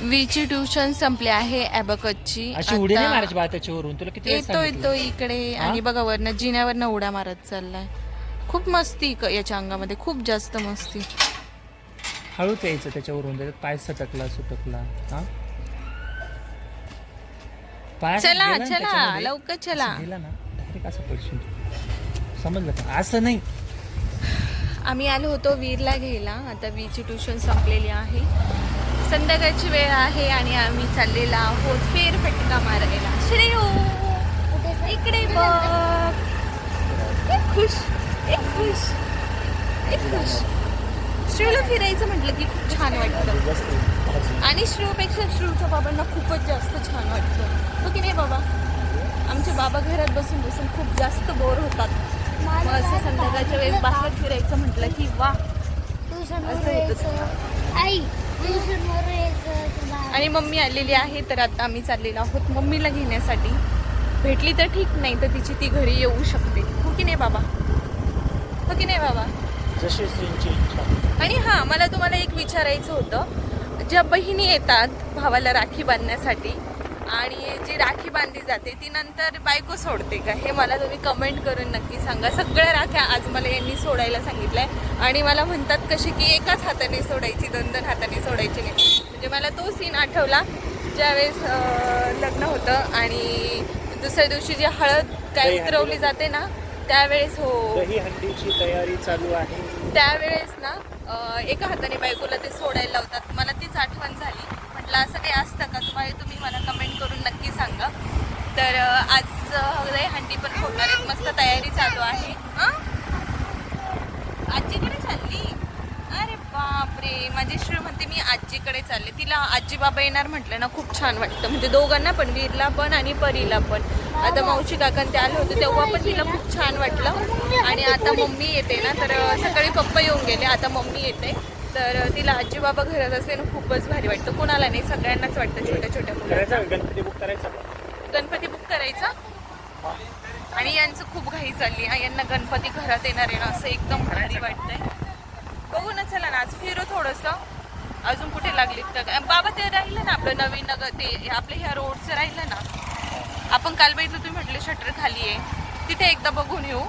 वीची tuition संपली आहे ॲबकची अशी उडी नाही मारायची बा त्याच्यावरून? तुला किती वेळेस येतो सांगितलं? येतो इकडे? आणि बघा वरनं जिन्यावरनं उड्या मारत चाललाय. खूप मस्ती क- याच्या अंगामध्ये खूप जास्त मस्ती. हळूच यायचं त्याच्यावरून त्याच्यात पाय सटकला सुटकला. हा? पाय चला गेला ना चला त्याच्यामध्ये, लवकर चला. असं गेला ना? डायरेक्ट असं पडशील तू. समजलं का? असं नाही. आम्ही आलो होतो वीरला घ्यायला. आता वीची ट्युशन संपलेली आहे. संध्याकाळची वेळ आहे आणि आम्ही चाललेला आहोत फेरफटका मारायला. श्रेयो इकडे बघ. एक खुश एक खुश एक खुश. श्रीला फिरायचं म्हटलं की खूप छान वाटतं. आणि श्रीपेक्षा श्रीच्या बाबांना खूपच जास्त छान वाटतं. हो की नाही बाबा? आमचे बाबा घरात बसून बसून खूप जास्त बोर होतात. मग असं संध्याकाळच्या वेळेस बाहेर फिरायचं म्हटलं की वा असं होतं. आई आणि मम्मी आलेली आहे तर आता आम्ही चाललेलो आहोत मम्मीला घेण्यासाठी. भेटली तर ठीक नाही तर तिची ती घरी येऊ शकते. हो की नाही बाबा? हो की नाही बाबा? जशी आणि हां मला तुम्हाला एक विचारायचं होतं. ज्या बहिणी येतात भावाला राखी बांधण्यासाठी आणि जी राखी बांधली जाते ती नंतर बायको सोडते का? हे मला तुम्ही कमेंट करून नक्की सांगा. सगळ्या राख्या आज मला यांनी सोडायला सांगितलंय आणि मला म्हणतात कशी की एकाच हाताने सोडायची दोन दोन हाताने सोडायची नाही. म्हणजे मला तो सीन आठवला ज्यावेळेस लग्न होतं आणि दुसऱ्या दिवशी जी हळद काय उतरवली जाते ना त्यावेळेस हो. हंडीची तयारी चालू आहे. त्यावेळेस ना एका हाताने बायकोला ते सोडायला लावतात. मला तीच आठवण झाली. वाटला असं काही असतं का? तुम्हाला तुम्ही मला कमेंट करून नक्की सांगा. तर आज लय हंडी पण फोडणार आहेत. मस्त तयारी चालू आहे. आजीकडे चालली? अरे बापरे! माझी श्री म्हणते मी आजीकडे चालले. तिला आजी बाबा येणार म्हटलं ना खूप छान वाटतं. म्हणजे दोघांना पण वीरला पण आणि परीला पण. आता मावशी काकांते ते आले होते तेव्हा पण तिला खूप छान वाटलं. आणि आता मम्मी येते ना तर सकाळी पप्पा येऊन गेले. आता मम्मी येते. तर तिला आजी बाबा घरात असले ना खूपच भारी वाटतं. कोणाला नाही सगळ्यांनाच वाटतं छोट्या छोट्या मुलांना? गणपती बुक करायचा? गणपती बुक करायचा. आणि यांचं खूप घाई चालली. यांना गणपती घरात येणार आहे ना असं एकदम भारी वाटतंय. बघू ना चला ना आज फिरू थोडस. अजून कुठे लागलीत काय? बाबा ते राहिलं ना आपलं नवीन नगर ते आपलं ह्या रोडचं राहिलं ना. आपण काल बघितलं तुम्ही म्हटले शटर खाली आहे. तिथे एकदा बघून येऊ.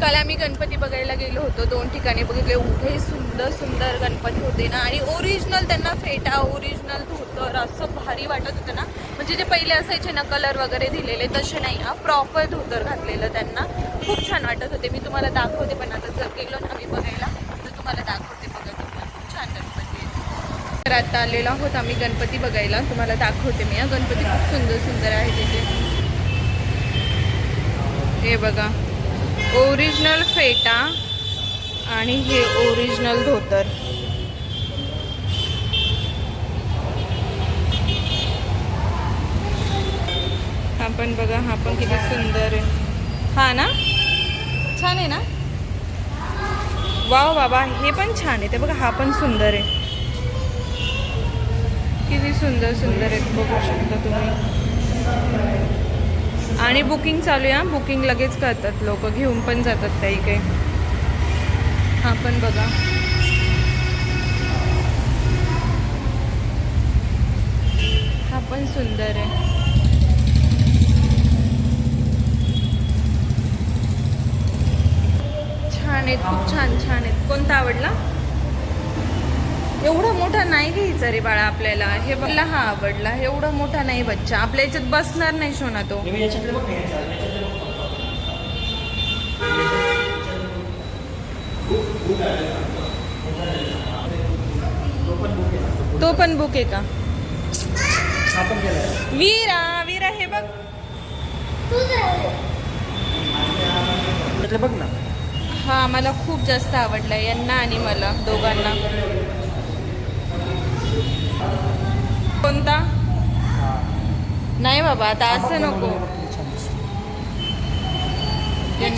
काल आम्ही गणपती बघायला गेलो होतो. दोन ठिकाणी बघितले. एवढे सुंदर सुंदर गणपती होते ना. आणि ओरिजिनल त्यांना फेटा ओरिजिनल धोतर असं भारी वाटत होतं ना. म्हणजे जे पहिले असायचे ना कलर वगैरे दिलेले तसे नाही. हा प्रॉपर धोतर घातलेलं त्यांना. खूप छान वाटत होते. मी तुम्हाला दाखवते पण आता जर गेलो ना मी बघायला तर तुम्हाला दाखवते बघा तुम्हाला खूप छान गणपती आहे. तर आता आलेलो आहोत आम्ही गणपती बघायला. तुम्हाला दाखवते मी. हा गणपती खूप सुंदर सुंदर आहे तिथे. हे बघा. ओरिजिनल फेटा आणि हे ओरिजिनल धोतर. हा पण बघा हा पण किती सुंदर आहे. हा ना? छान आहे ना? वाव बाबा हे पण छान आहे. ते बघा हा पण सुंदर आहे. किती सुंदर सुंदर आहेत बघू शकता तुम्ही. आणि बुकिंग चालू आहे बुकिंग लगेच करतात लोक घेऊन पण जातात काही काही. हा पण बघा. हा पण सुंदर आहे. छान आहेत खूप छान छान आहेत. कोणता आवडला? एवढा मोठा नाही घ्यायचा रे बाळा आपल्याला. हे बघला हा आवडला. एवढा मोठा नाही बच्चा. आपल्या याच्यात बसणार नाही शोना तो. तो पण बुक आहे का. वीरा वीरा हे बघ. बघ ना. हा मला खूप जास्त आवडला यांना आणि मला दोघांना. कोणता? नाही बाबा आता असं नको.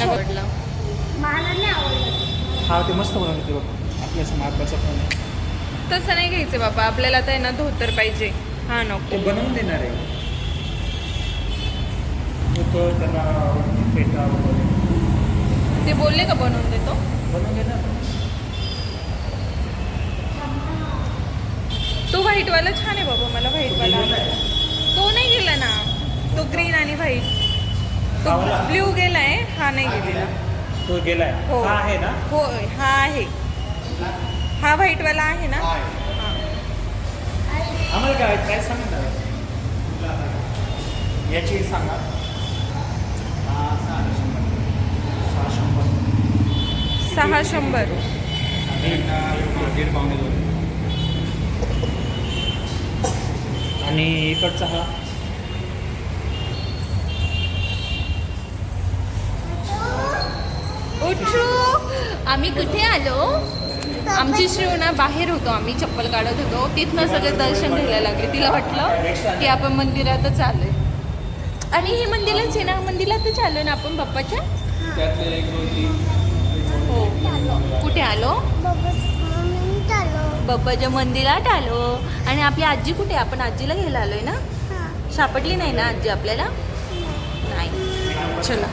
आवडला हा ते मस्त बनवलं ते बघ. आपल्या समाजाचं पण तसं नाही घ्यायचं बाबा आपल्याला तर आहे ना धोतर पाहिजे. हा नको. ते बनवून देणार आहे. तो त्याला फेटा वगैरे. ते बोलले का बनवून देतो? बनवून देणार. तो व्हाईटवाला छान आहे बाबा मला व्हाईटवाला. तो नाही गेला ना तो ग्रीन आणि व्हाईट तो कावला. ब्ल्यू गेलाय हा नाही गेलेला तो गेलाय हो हा आहे ना हो हा आहे हा व्हाईटवाला आहे ना हा. आम्हाला काय काय सांगणार याची सांगा हा, सहा शंभर. सहा शंभर. सहा शंभर आणि दीड पावणे दोन आणि इकडचा हा. उठू. आम्ही कुठे आलो? आमची श्रीव ना बाहेर होतो. आम्ही चप्पल काढत होतो. तिथनं सगळे दर्शन घ्यायला लागले. तिला वाटलं की आपण मंदिरातच आलोय. आणि हे मंदिरच आहे ना? मंदिरातच आलो ना आपण? बाप्पाच्या? हो. कुठे आलो? बाप्पाच्या मंदिरात आलो आणि आपली आजी कुठे? आपण आजीला घ्यायला आलोय ना? सापडली नाही ना आजी आपल्याला? नाही. चला.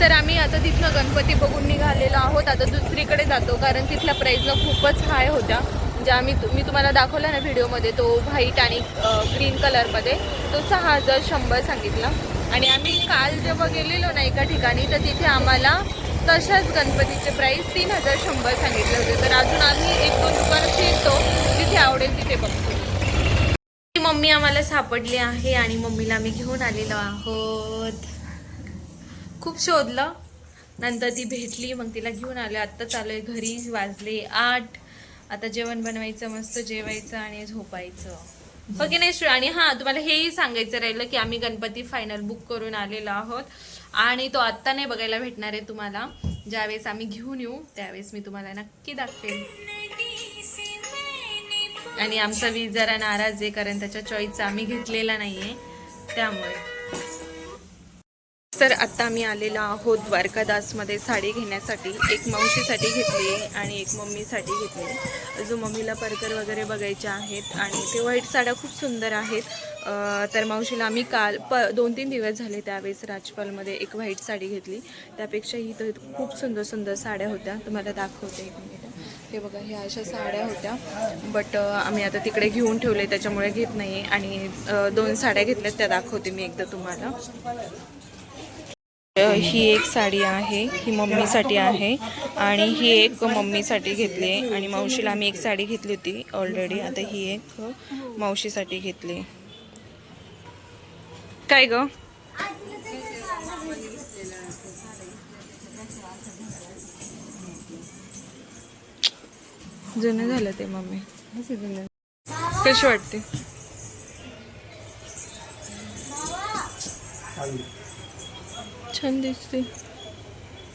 तर आम्ही आता तिथनं गणपती बघून निघालेलो आहोत. आता दुसरीकडे जातो कारण तिथल्या प्राईजनं खूपच हाय होत्या. म्हणजे आम्ही मी तुम्हाला दाखवला ना व्हिडिओमध्ये तो व्हाईट आणि ग्रीन कलरमध्ये तो सहा हजार शंभर सांगितला. आणि आम्ही काल जेव्हा गेलेलो ना एका ठिकाणी तर तिथे आम्हाला तशाच गणपतीचे प्राईस तीन हजार शंभर सांगितले होते. तर अजून आम्ही एक दोन दुकानं फिरतो तिथे आवडेल तिथे बघतो. मम्मी आम्हाला सापडली आहे आणि मम्मीला आम्ही घेऊन आलेलो आहोत. खूप शोधलं. नंतर ती भेटली मग तिला घेऊन आलो. आत्ता चालू आहे घरी वाजले आठ. आता जेवण बनवायचं मस्त जेवायचं आणि झोपायचं. ओके नाही श्री आणि हां तुम्हाला हेही सांगायचं राहिलं की आम्ही गणपती फायनल बुक करून आलेलो आहोत. आणि तो आत्ता नाही बघायला भेटणार आहे तुम्हाला. ज्यावेळेस आम्ही घेऊन येऊ त्यावेळेस मी तुम्हाला नक्की दाखवेल आणि आमचा वीज जरा नाराज आहे कारण त्याच्या चॉईसचा आम्ही घेतलेला नाहीये. त्यामुळे. तर आत्ता आम्ही आलेलो आहोत द्वारकादासमध्ये साडी घेण्यासाठी. एक मावशीसाठी घेतली आणि एक मम्मीसाठी घेतली. अजून मम्मीला परकर वगैरे बघायचे आहेत आणि ते व्हाईट साड्या खूप सुंदर आहेत. तर मावशीला आम्ही काल प दोन तीन दिवस झाले त्यावेळेस राजपालमध्ये एक व्हाईट साडी घेतली. त्यापेक्षा ही तर खूप सुंदर सुंदर साड्या होत्या. तुम्हाला दाखवते एक मिनिट हे बघा ह्या अशा साड्या होत्या. बट आम्ही आता तिकडे घेऊन ठेवले त्याच्यामुळे घेत नाही. आणि दोन साड्या घेतल्यात त्या दाखवते मी एकदा तुम्हाला. ही एक साडी आहे ही मम्मीसाठी आहे आणि ही एक मम्मीसाठी घेतली आहे. आणि मावशीला आम्ही एक साडी घेतली होती ऑलरेडी आता ही एक मावशीसाठी घेतली काय ग? जुनं झालं ते मम्मी. कशी वाटते? छान दिसते.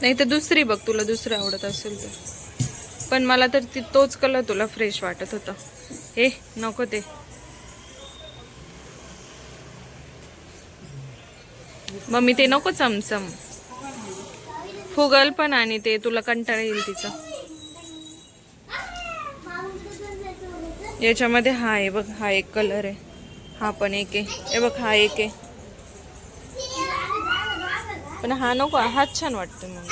नाही तर दुसरी बघ तुला दुसरी आवडत असेल तर. पण मला तर ती तोच कलर तुला फ्रेश वाटत होता. हे नको ते. मम्मी ते नको चमचम. फुगल पण आणि ते तुला कंटाळा येईल तिचा. याच्यामध्ये हा आहे बघ हा एक कलर आहे. हा पण एक आहे. हे बघ हा एक आहे. पण हा नको हाच छान वाटतो मग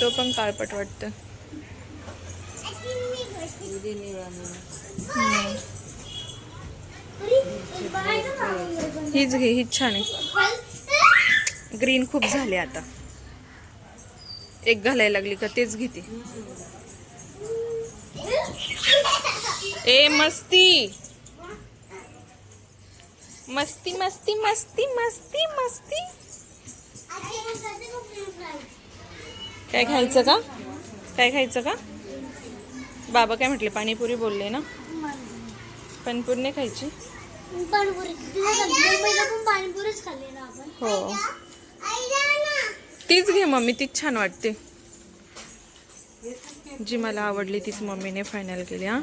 तो पण काळपट वाटतं हीच घे हीच छान आहे. ग्रीन खूप झाले आता. एक घालायला लागली का तेच घेते. ए मस्ती! मस्ती मस्ती मस्ती मस्ती मस्ती. काय खायचं का? काय खायचं का? बाबा काय म्हटले पाणीपुरी बोलले ना? पाणीपुरी नाही खायची? हो. तीच घे मम्मी तीच छान वाटते. जी मला आवडली तीच मम्मीने फायनल केली हा.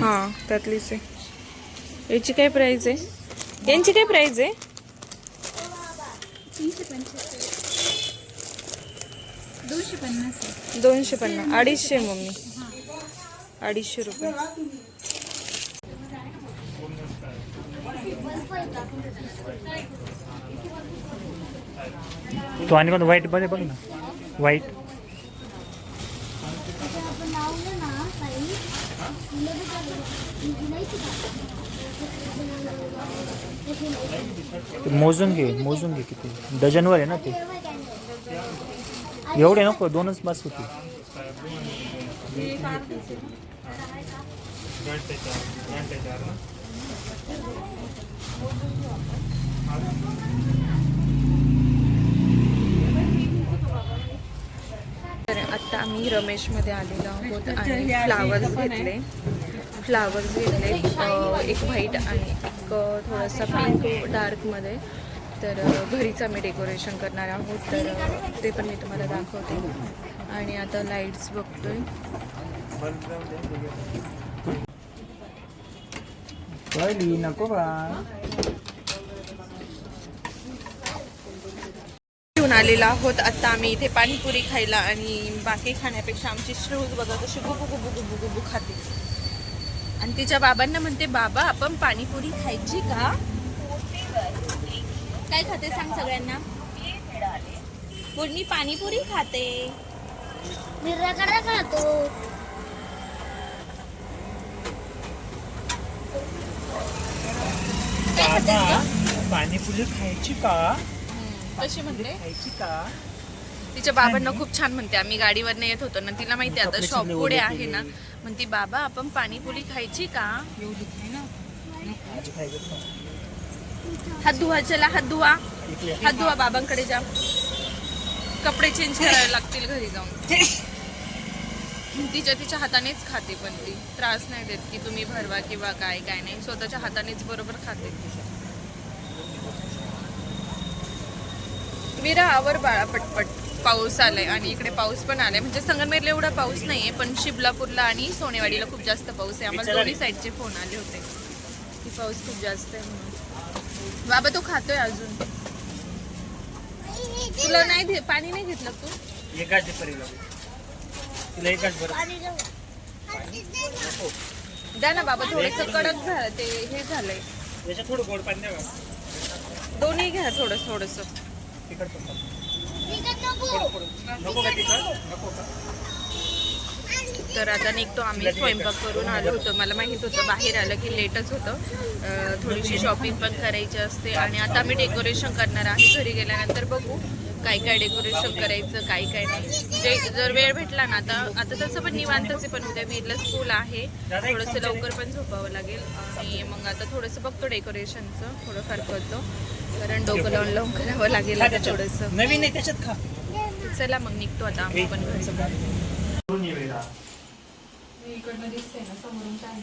हां त्यातलीच आहे. याची काय प्राईज आहे? यांची काय प्राईज आहे? दोनशे पन्नास. दोनशे पन्नास अडीचशे मम्मी. अडीचशे रुपये. तो आणि पण व्हाईटमध्ये बघ ना. व्हाईट मोजून घे मोजून घे किती. डझनवर आहे ना ते. एवढे नको दोनच बस होते. तर आत्ता आम्ही रमेशमध्ये आलेलो आहोत आणि फ्लावर्स घेतले. फ्लावर्स घेतले एक व्हाईट आणि एक थोडासा पिंक डार्कमध्ये तर घरीच आम्ही डेकोरेशन करणार आहोत. तर ते पण मी तुम्हाला दाखवते. आणि आता लाईट्स बघतोय. घेऊन आलेलो आहोत. आत्ता आम्ही इथे पाणीपुरी खायला आणि बाकी खाण्यापेक्षा आमची श्रूज बघा कशी गुबू गुबू गुबू गुबू खाते. आणि तिच्या बाबांना म्हणते बाबा आपण पाणीपुरी खायची का? काय खाते सांग सगळ्यांना? मी पाणीपुरी खाते. खातो? पाणीपुरी खायची का? कशी म्हणते? खायची का? तिच्या बाबांना खूप छान म्हणते. आम्ही गाडीवरनं येत होतो ना तिला माहिती आता शॉप पुढे आहे. ना. म्हणते बाबा आपण पाणीपुरी खायची का? हात धुवा चला हात धुवा. हात धुवा बाबांकडे जा. कपडे चेंज करावे लागतील घरी जाऊन. तिच्या तिच्या हातानेच खाते पण ती. त्रास नाही देत की तुम्ही भरवा किंवा काय काय नाही. स्वतःच्या हातानेच बरोबर खाते विरा आवर बाळा पटपट. पाऊस आलाय आणि इकडे पाऊस पण आलाय. म्हणजे संगमनेरला एवढा पाऊस नाहीये पण शिबलापूरला आणि सोनेवाडीला खूप जास्त पाऊस आहे. आम्हाला दोन्ही साईडचे फोन आले होते. की पाऊस खूप जास्त आहे म्हणून. बाबा तो खातोय अजून. तुला नाही दे- पाणी नाही घेतलं तू? एकाच तिला एकाच द्या ना बाबा थोडस कडक झालं ते हे झालंय. थोडं गोड पाणी? दोन्ही घ्या थोडस. थोडस तर आता निघतो आम्ही स्वयंपाक करून आलो होतो. मला माहीत होतं बाहेर आलं की लेटच होतं. थोडीशी शॉपिंग पण करायची असते आणि आता मी डेकोरेशन करणार आहे. घरी गेल्यानंतर बघू काय काय डेकोरेशन करायचं काय काय नाही. जे जर वेळ भेटला ना आता आता तसं पण निवांतच आहे पण उद्या वीरला स्कूल आहे. थोडंसं लवकर पण झोपावं लागेल. आणि मग आता थोडंसं बघतो डेकोरेशनचं थोडंफार करतो. कारण डोकं लावून लावून करावं लागेल. थोडंसं. नवीन आहे त्याच्यात खा. चला मग निघतो आता आम्ही पण घरी करून ये वेळा. इकडनं दिसतंय ना समोरून काय?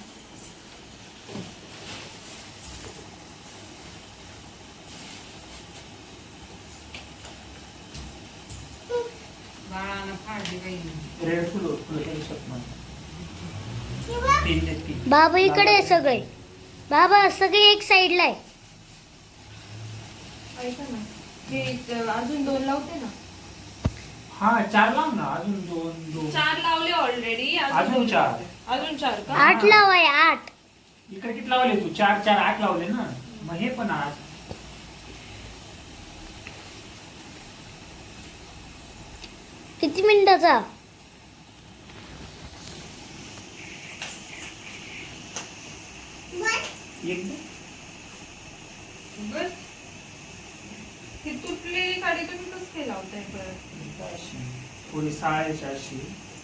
बाबा इकडे आहे सगळे. बाबा सगळे एक साईडला आहे. ऐका ना हे अजून दोन लावते ना. हा चार लाव ना अजून दोन दोन. चार लावले ऑलरेडी अजून चार. अजून चार का? आठ लाव आहे आठ. इकडे किती लावले तू? चार चार आठ लावले ना. मग हे पण आठ. किती मिनिटाचा? एक दे. बस. ही गाडी तुम्ही कसं काय लावताय परत? अशी. थोडी साळायची अशी.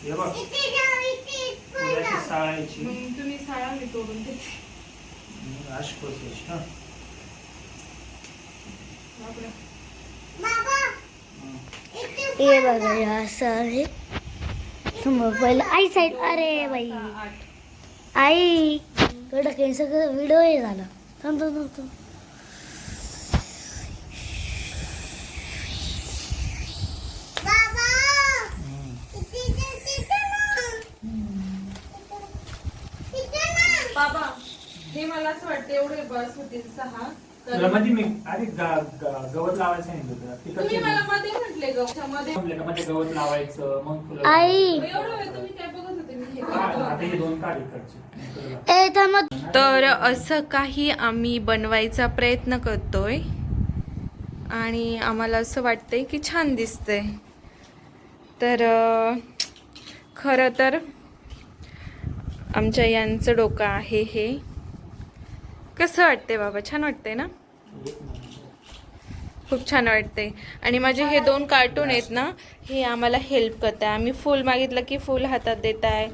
हे बघ. थोडी अशी साळायची मग तुम्ही साळा मी तोडून देते मग अशी खोचायची, हा. बापरे. हा. हे बघा हे असं आहे समोर पहिलं आई साईड. अरे बाई. आठ. आई. कडक हे सगळं व्हिडिओ हे झालं. थांब थांब थांब थांब. हम्म. बाबा हे मला असं वाटतं एवढे बस होतील सहा. तर- तुला मध्ये मी आधी गा- गा- गवत लावायचं सांगितलं तुला? तिकडचे तुम्ही मला मध्ये म्हटले गवतामध्ये म्हणलं का मध्ये गवत लावायचं मग तुला आई! एवढं वेळ तुम्ही काय बघत होते? मी हे हा, करत आता होते. हे दोन काढ इकडचे. ए थांब. तर असं काही आम्ही बनवायचा प्रयत्न करतोय. आणि आम्हाला असं वाटतंय की छान दिसतंय. तर अं, खरं तर आमच्या यांचं डोकं आहे हे. कसं वाटते बाबा? छान वाटते ना? खूप छान वाटते आणि माझे हे दोन कार्टून आहेत ना हे आम्हाला हेल्प करत आहे आम्ही फुल मागितलं की फुल हातात देत आहे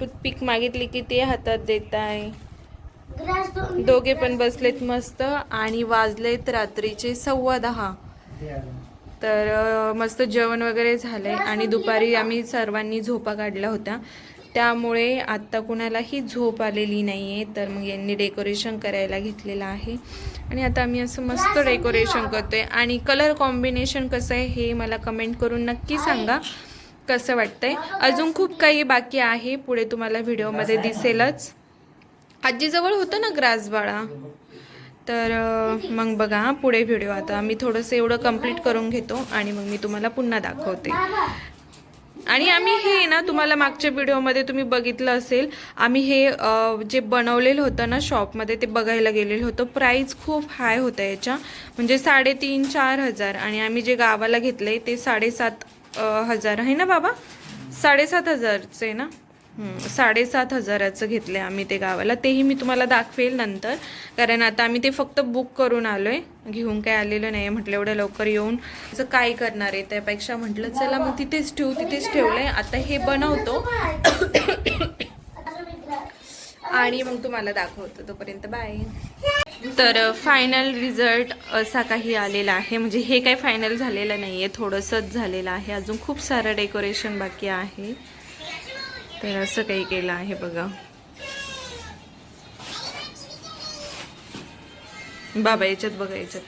टूथपिक मागितली की ते हातात देत आहे दोघे पण बसलेत मस्त आणि वाजलेत रात्रीचे सव्वा दहा. तर मस्त जेवण वगैरे झालंय. आणि दुपारी आम्ही सर्वांनी झोपा काढल्या होत्या. त्यामुळे आत्ता कुणालाही झोप आलेली नाही आहे तर मग यांनी डेकोरेशन करायला घेतलेलं आहे. आणि आता आम्ही असं मस्त डेकोरेशन करतोय. आणि कलर कॉम्बिनेशन कसं आहे हे मला कमेंट करून नक्की सांगा. कसं वाटतंय? अजून खूप काही बाकी आहे. पुढे तुम्हाला व्हिडिओमध्ये दिसेलच. आजीजवळ होतं ना ग्रासबाळा? तर मग बघा पुढे व्हिडिओ. आता मी थोडंसं एवढं कंप्लीट करून घेतो आणि मग मी तुम्हाला पुन्हा दाखवते. आणि आम्ही हे ना तुम्हाला मागच्या व्हिडिओमध्ये तुम्ही बघितलं असेल आम्ही हे जे बनवलेलं होतं ना शॉपमध्ये ते बघायला गेलेलं होतं. प्राईस खूप हाय होतं याच्या. म्हणजे साडेतीन चार हजार. आणि आम्ही जे गावाला घेतलंय ते साडेसात हजार. आहे ना बाबा? साडेसात हजारचे ना? साडेसात हजाराचं घेतलंय आम्ही ते गावाला. तेही मी तुम्हाला दाखवेल नंतर. कारण आता आम्ही ते फक्त बुक करून आलो आहे घेऊन काय आलेलं नाही म्हटलं एवढं लवकर येऊन असं काय करणार आहे? त्यापेक्षा म्हटलं चला मग तिथेच ठेवू तिथेच ठेवलंय. आता हे बनवतो. आणि मग तुम्हाला दाखवतो तोपर्यंत. बाय तर फायनल रिझल्ट असा काही आलेला आहे. म्हणजे हे काही फायनल झालेलं नाही आहे थोडंसंच झालेलं आहे. अजून खूप सारं डेकोरेशन बाकी आहे. तर असं काही केलं आहे बघा. बाबा याच्यात बघा याच्यात.